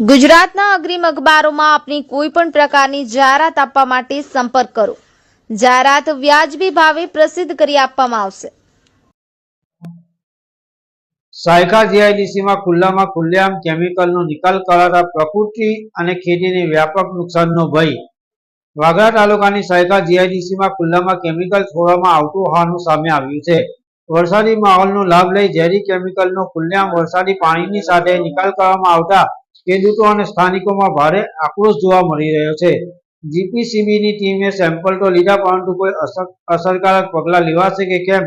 ગુજરાતના અગ્રીમ અખબારોમાં આપની કોઈ પણ પ્રકારની જાહેરાત આપવા માટે સંપર્ક કરો. જાહેરાત વ્યાજબી ભાવે પ્રસિદ્ધ કરી આપવામાં આવશે. સાયકા જીઆઈડીસીમાં ખુલ્લામાં ખુલ્લેઆમ કેમિકલનો નિકાલ કરાતા પ્રકૃતિ અને ખેતીને વ્યાપક નુકસાનનો ભય. વાગરા તાલુકાની સાયકા જીઆઈડીસીમાં ખુલ્લામાં કેમિકલ છોડવામાં આવતું હોવાનું સામે આવ્યું છે. વરસાદી માહોલનો લાભ લઈ ઝેરી કેમિકલનો ખુલ્લેઆમ વરસાદી પાણીની સાથે નિકાલ કરવામાં આવતા ખેડૂતો અને સ્થાનિકોમાં ભારે આક્રોશ જોવા મળી રહ્યો છે. જીપીસીબીની ટીમે સેમ્પલ તો લીધા, પરંતુ કોઈ અસરકારક પગલાં લેવાશે કે કેમ?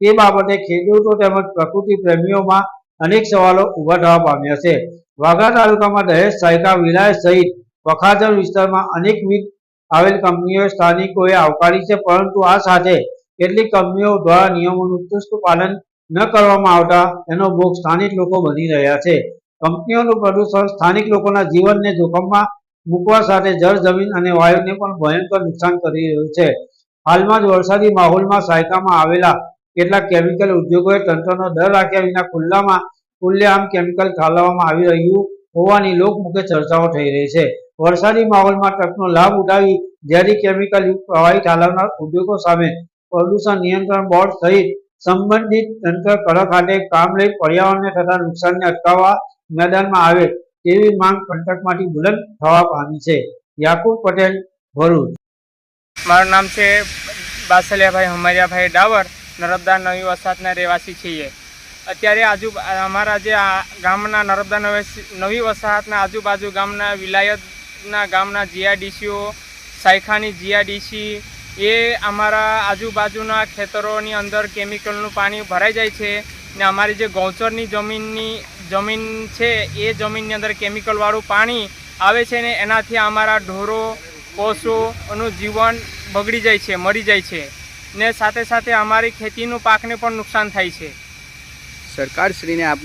તે બાબતે ખેડૂતો તેમજ પ્રકૃતિ પ્રેમીઓમાં અનેક સવાલો ઊભા થવા પામ્યા છે. વાઘા તાલુકામાં દહેજ સાયકા વિલાય સહિત વખાજર વિસ્તારમાં અનેકવિધ આવેલ કંપનીઓ સ્થાનિકોએ આવકારી છે, પરંતુ આ સાથે કેટલીક કંપનીઓ દ્વારા નિયમોનું ચુસ્ત પાલન ન કરવામાં આવતા એનો ભોગ સ્થાનિક લોકો બની રહ્યા છે. કંપનીઓનું પ્રદૂષણ સ્થાનિક લોકોના જીવનને જોખમમાં મૂકવા સાથે જળ, જમીન અને વાયુને પણ ભયંકર નુકસાન કરી રહ્યું છે. હાલમાં જ વરસાદી માહોલમાં સાયકામાં આવેલા કેટલાક કેમિકલ ઉદ્યોગોએ તંત્રનો દર રાખ્યા વિના ખુલ્લામાં ખુલ્લેઆમ કેમિકલ ઠાલવવામાં આવી રહ્યું હોવાની લોકમુખે ચર્ચાઓ થઈ રહી છે. વરસાદી માહોલમાં તકનો લાભ ઉઠાવી ઝેરી કેમિકલ યુક્ત પ્રવાહી ઠાલવનાર ઉદ્યોગો સામે પ્રદૂષણ નિયંત્રણ બોર્ડ સહિત સંબંધિત તંત્ર કડક હાથે કામ લઈ પર્યાવરણને થતા નુકસાનને અટકાવવા મેદાનમાં આવે તેવી માંગ પંથકમાંથી બુલંદ થવા પામી છે. યાકુબ પટેલ, ભરૂચ. મારું નામ છે બાસલિયાભાઈ હમરિયાભાઈ ડાવર, નર્મદા નવી વસાહતના રહેવાસી છીએ. અત્યારે આજુ અમારા જે આ ગામના નર્મદા નવી વસાહતના આજુબાજુ ગામના વિલાયતના ગામના જીઆઈડીસીઓ સાયખાની જીઆઈડીસી એ અમારા આજુબાજુના ખેતરોની અંદર કેમિકલનું પાણી ભરાઈ જાય છે ને અમારી જે ગૌચરની જમીનની જમીન છે, એ જમીનની અંદર કેમિકલવાળું પાણી આવે છે ને એનાથી અમારા ઢોરો પશુઓનું જીવન બગડી જાય છે, મરી જાય છે. ને સાથે સાથે અમારી ખેતીનું પાકને પણ નુકસાન થાય છે. સરકારશ્રીને આપની